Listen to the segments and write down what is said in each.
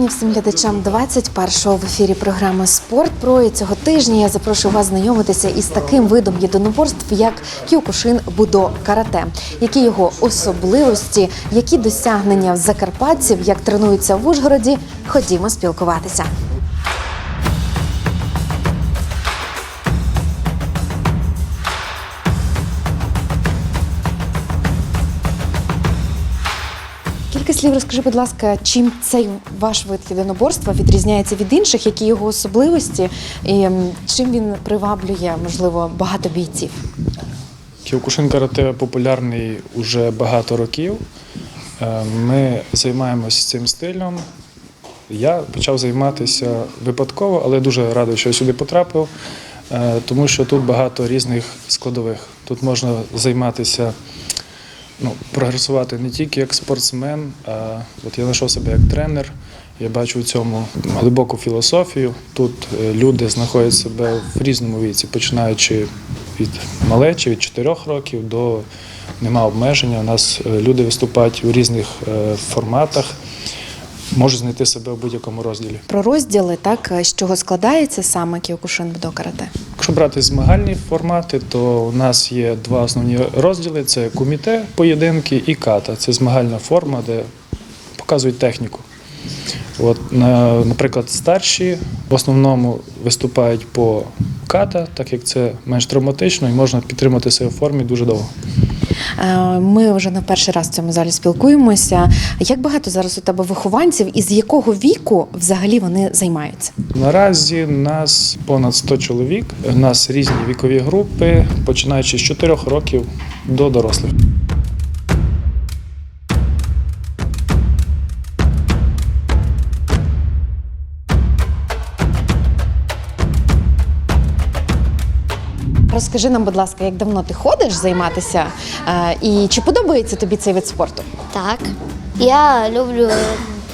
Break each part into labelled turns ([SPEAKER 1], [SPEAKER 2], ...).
[SPEAKER 1] вітання всім глядачам 21-го в ефірі програми Спорт Про і цього тижня я запрошую вас знайомитися із таким видом єдиноборств, як кюкушин Будо Карате. Які його особливості, які досягнення закарпатців, як тренуються в Ужгороді. Ходімо спілкуватися. Кілька слів розкажи, будь ласка, чим цей ваш вид єдиноборства відрізняється від інших, які його особливості, і чим він приваблює, можливо, багато бійців?
[SPEAKER 2] Кіокушин карате популярний уже багато років. Е, Ми займаємося цим стилем. Я почав займатися випадково, але дуже радий, що я сюди потрапив, е, тому що тут багато різних складових. Тут можна займатися, ну, прогресувати не тільки як спортсмен, а от я знайшов себе як тренер. Я бачу в цьому глибоку філософію. Тут е, люди знаходять себе в різному віці, починаючи від малечі, від 4 років до нема обмеження. У нас е, люди виступають у різних е, форматах, можуть знайти себе в будь-якому розділі.
[SPEAKER 1] Про розділи, так з чого складається саме Кіокушин Будо Карате?
[SPEAKER 2] Якщо брати змагальні формати, то у нас є два основні розділи: це куміте, поєдинки і ката. Це змагальна форма, де показують техніку. От, наприклад, старші в основному виступають по ката, так як це менш травматично і можна підтримати себе в формі дуже довго.
[SPEAKER 1] Е, Ми вже не перший раз в цьому залі спілкуємося. Як багато зараз у тебе вихованців і з якого віку взагалі вони займаються?
[SPEAKER 2] Наразі нас понад 100 чоловік. У нас різні вікові групи, починаючи з 4 років до дорослих.
[SPEAKER 1] Розкажи нам, будь ласка, як давно ти ходиш займатися, е, і чи подобається тобі цей вид спорту?
[SPEAKER 3] Так. Я люблю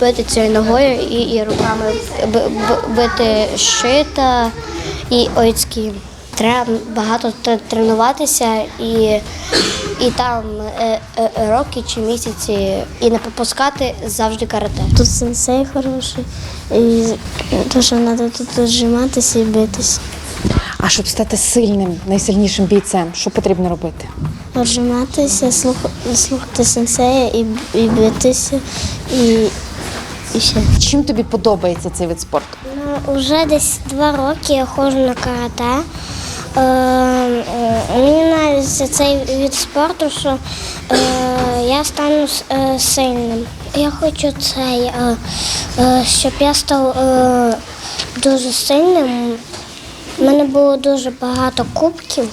[SPEAKER 3] бити цією ногою і, і руками б- б- бити щита і ойцькі. Треба багато тренуватися і, і там е, е, роки чи місяці і не пропускати завжди карате.
[SPEAKER 4] Тут сенсей хороший, і то, що треба тут зжиматися і битися.
[SPEAKER 1] А щоб стати сильним, найсильнішим бійцем, що потрібно робити?
[SPEAKER 4] Отжиматися, слух, слухати сенсея і, і битися, і, і ще.
[SPEAKER 1] Чим тобі подобається цей вид спорту?
[SPEAKER 4] Ну, вже десь два роки я ходжу на карате. Е, е, мені подобається цей від спорту, що е, я стану е, сильним. Я хочу цей, е, е, щоб я став е, дуже сильним. У мене було дуже багато кубків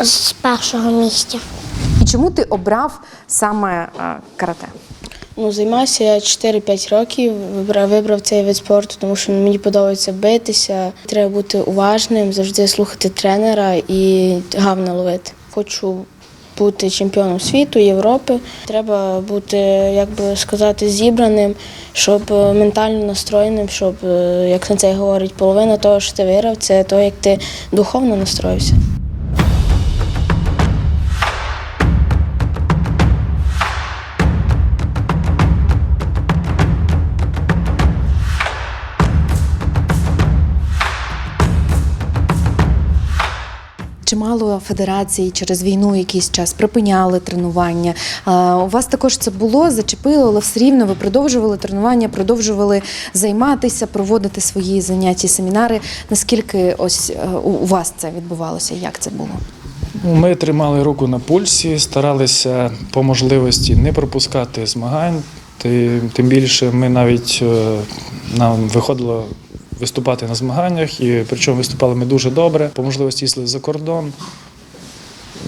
[SPEAKER 4] з першого місця.
[SPEAKER 1] І чому ти обрав саме е, карате?
[SPEAKER 5] Ну, займаюся я 4-5 років. Вибрав, вибрав цей вид спорту, тому що мені подобається битися. Треба бути уважним, завжди слухати тренера і гавно ловити. Хочу бути чемпіоном світу, Європи. Треба бути, як би сказати, зібраним, щоб е, ментально настроєним, щоб, як на це говорить, половина того, що ти виграв, це то, як ти духовно настроївся.
[SPEAKER 1] Чимало федерацій через війну якийсь час припиняли тренування. У вас також це було, зачепило, але все рівно ви продовжували тренування, продовжували займатися, проводити свої заняття, семінари. Наскільки ось е, у вас це відбувалося? Як це було?
[SPEAKER 2] Ну, Ми тримали руку на пульсі, старалися по можливості не пропускати змагань. Ти- Тим більше ми навіть е, нам виходило виступати на змаганнях, і причому виступали ми дуже добре. По можливості їздили за кордон.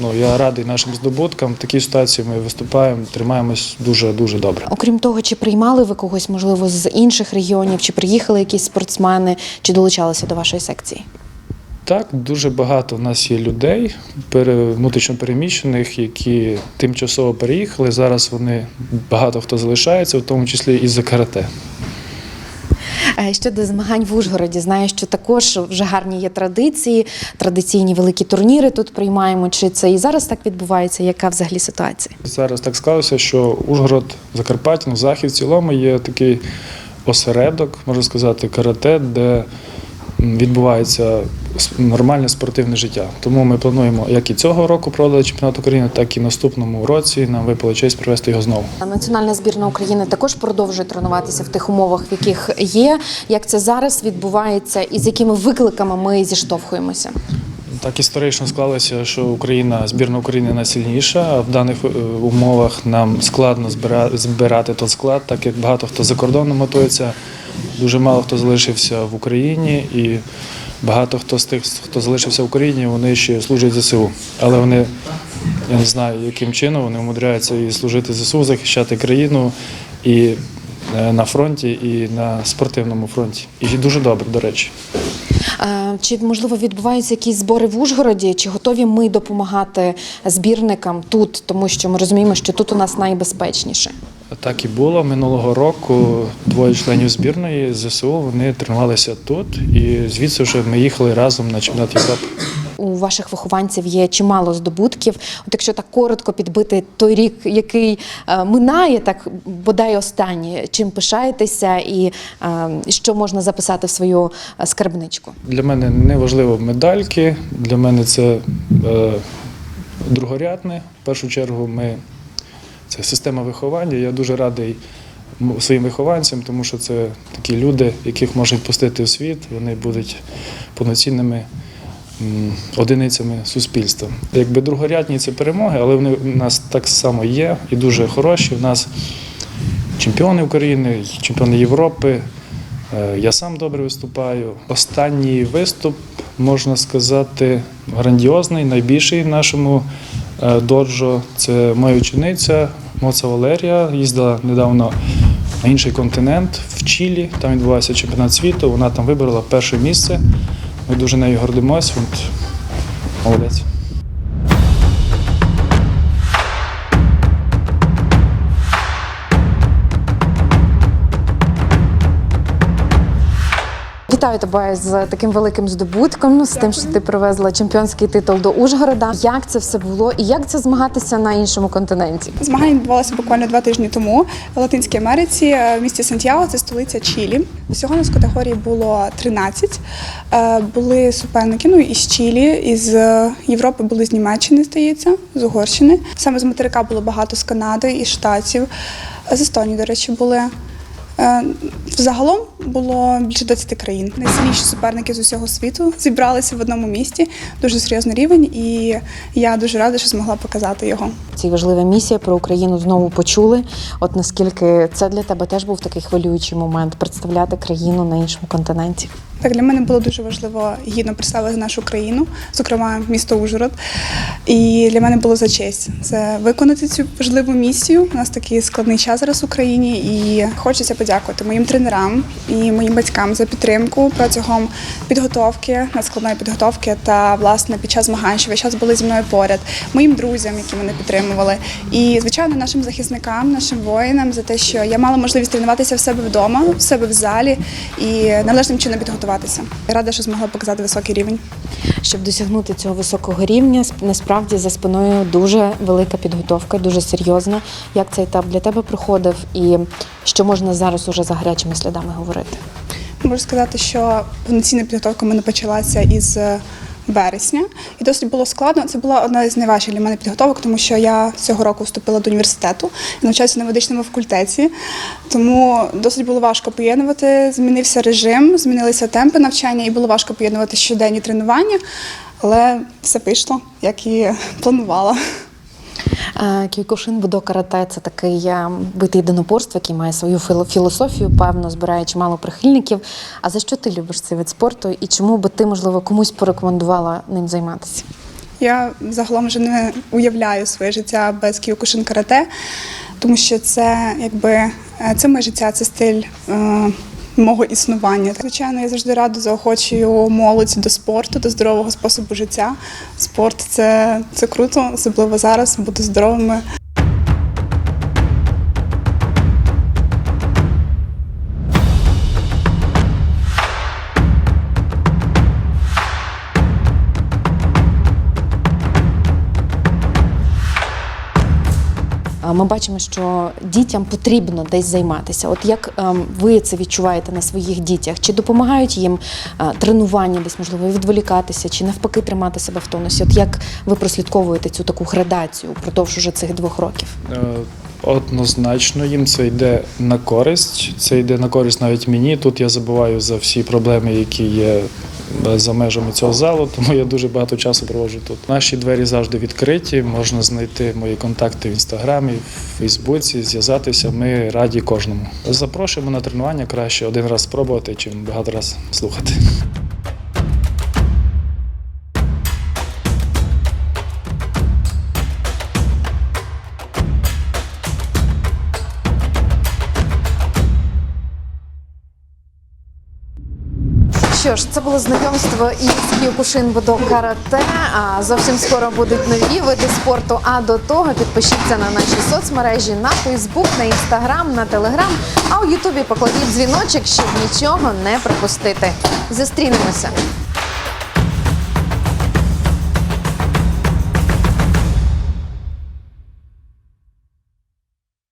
[SPEAKER 2] Ну, я радий нашим здобуткам. В такій ситуації ми виступаємо, тримаємось дуже дуже добре.
[SPEAKER 1] Окрім того, чи приймали ви когось, можливо, з інших регіонів, чи приїхали якісь спортсмени, чи долучалися до вашої секції?
[SPEAKER 2] Так, дуже багато в нас є людей, пере- внутрішньопереміщених, які тимчасово переїхали. Зараз вони багато хто залишається, в тому числі і за карате.
[SPEAKER 1] Е, Щодо змагань в Ужгороді, знаю, що також вже гарні є традиції, традиційні великі турніри тут приймаємо. Чи це і зараз так відбувається? Яка взагалі ситуація?
[SPEAKER 2] Зараз так склалося, що Ужгород, Закарпаття, ну, Захід в цілому є такий осередок, можна сказати, карате, де відбувається нормальне спортивне життя. Тому ми плануємо як і цього року проводити чемпіонат України, так і наступному році нам випала честь провести його знову.
[SPEAKER 1] Національна збірна України також продовжує тренуватися в тих умовах, в яких є. Як це зараз відбувається, і з якими викликами ми зіштовхуємося?
[SPEAKER 2] Так історично склалося, що Україна, збірна України найсильніша, а в даних е, умовах нам складно збира- збирати той склад, так як багато хто за кордоном готується, дуже мало хто залишився в Україні, і багато хто з тих, хто залишився в Україні, вони ще служать ЗСУ. Але вони, я не знаю, яким чином вони умудряються і служити ЗСУ, захищати країну і е, на фронті, і на спортивному фронті. І дуже добре, до речі.
[SPEAKER 1] Чи можливо відбуваються якісь збори в Ужгороді? Чи готові ми допомагати збірникам тут, тому що ми розуміємо, що тут у нас найбезпечніше?
[SPEAKER 2] Так і було минулого року. Двоє членів збірної ЗСУ вони тренувалися тут, і звідси вже ми їхали разом на чемпіонат Європи.
[SPEAKER 1] У ваших вихованців є чимало здобутків. От якщо так коротко підбити той рік, який е, минає, так бодай останній, чим пишаєтеся, і е, що можна записати в свою е, скарбничку?
[SPEAKER 2] Для мене не важливо медальки. Для мене це е, другорядне. В першу чергу, ми це система виховання. Я дуже радий своїм вихованцям, тому що це такі люди, яких можуть пустити у світ. Вони будуть повноцінними одиницями суспільства. Якби другорядні це перемоги, але вони у нас так само є і дуже хороші. У нас чемпіони України, чемпіони Європи. Е, Я сам добре виступаю. Останній виступ, можна сказати, грандіозний, найбільший в нашому е, доджо. Це моя учениця Моца Валерія. Їздила недавно на інший континент в Чилі. Там відбувався чемпіонат світу. Вона там виборола перше місце. Ми дуже нею гордимось. От, молодець.
[SPEAKER 1] Вітаю тебе з таким великим здобутком, з тим, що ти привезла чемпіонський титул до Ужгорода. Як це все було, і як це змагатися на іншому континенті?
[SPEAKER 6] Змагання відбувалося буквально два тижні тому в Латинській Америці, е, в місті Сантьяго, це столиця Чилі. Всього нас категорії було 13. Е, Були суперники ну, із Чилі, із е, Європи були з Німеччини, здається, з Угорщини. Саме з материка було багато з Канади, із Штатів, з Естонії, до речі, були. Взагалом було більше 20 країн. Найсильніші суперники з усього світу зібралися в одному місті. Дуже серйозний рівень, і я дуже рада, що змогла показати його.
[SPEAKER 1] Ці важлива місія про Україну знову почули. От наскільки це для тебе теж був такий хвилюючий момент представляти країну на іншому континенті?
[SPEAKER 6] Так, для мене було дуже важливо гідно представити нашу країну, зокрема місто Ужгород. І для мене було за честь це виконати цю важливу місію. У нас такий складний час зараз в Україні, і хочеться подякувати моїм тренерам і моїм батькам за підтримку протягом підготовки, надскладної підготовки та власне під час змагань, що весь час були зі мною поряд, моїм друзям, які мене підтримували, і звичайно нашим захисникам, нашим воїнам за те, що я мала можливість тренуватися в себе вдома, в себе в залі і належним чином підготуватися. Рада, що змогла показати високий рівень.
[SPEAKER 1] Щоб досягнути цього високого рівня, насправді за спиною дуже велика підготовка, дуже серйозна. Як цей етап для тебе проходив, і що можна зараз уже за гарячими слідами говорити?
[SPEAKER 6] Можу сказати, що повноцінна підготовка в мене почалася із е, вересня, і досить було складно. Це була одна з найважчих для мене підготовок, тому що я цього року вступила до університету і навчаюся на медичному факультеті. Тому досить було важко поєднувати. Змінився режим, змінилися темпи навчання, і було важко поєднувати щоденні тренування, але все пішло, як і планувала.
[SPEAKER 1] Е, Кікушин будо карате це такий е, вид єдиноборства, який має свою філософію, певно, збирає чимало прихильників. А за що ти любиш цей вид спорту і чому би ти, можливо, комусь порекомендувала ним займатися?
[SPEAKER 6] Я загалом вже не уявляю своє життя без кіокушин карате, тому що це якби е, це моє життя, це стиль е, мого існування. Звичайно, я завжди радо заохочую молодь до спорту, до здорового способу життя. Спорт це, це круто, особливо зараз бути здоровими.
[SPEAKER 1] Ми бачимо, що дітям потрібно десь займатися. От як ем, ви це відчуваєте на своїх дітях? Чи допомагають їм е, тренування, десь можливо відволікатися, чи навпаки тримати себе в тонусі? От як ви прослідковуєте цю таку градацію впродовж уже цих двох років?
[SPEAKER 2] Е, Однозначно їм це йде на користь. Це йде на користь навіть мені. Тут я забуваю за всі проблеми, які є за межами цього залу, тому я дуже багато часу проводжу тут. Наші двері завжди відкриті. Можна знайти мої контакти в інстаграмі, в Фейсбуці, зв'язатися. Ми раді кожному. Запрошуємо на тренування краще один раз спробувати, чим багато раз слухати.
[SPEAKER 1] Що ж, це було знайомство із Кіокушин Будо карате. А зовсім скоро будуть нові види спорту. А до того підпишіться на наші соцмережі на Фейсбук, на Інстаграм, на Телеграм. А у Ютубі покладіть дзвіночок, щоб нічого не пропустити. Зустрінемося.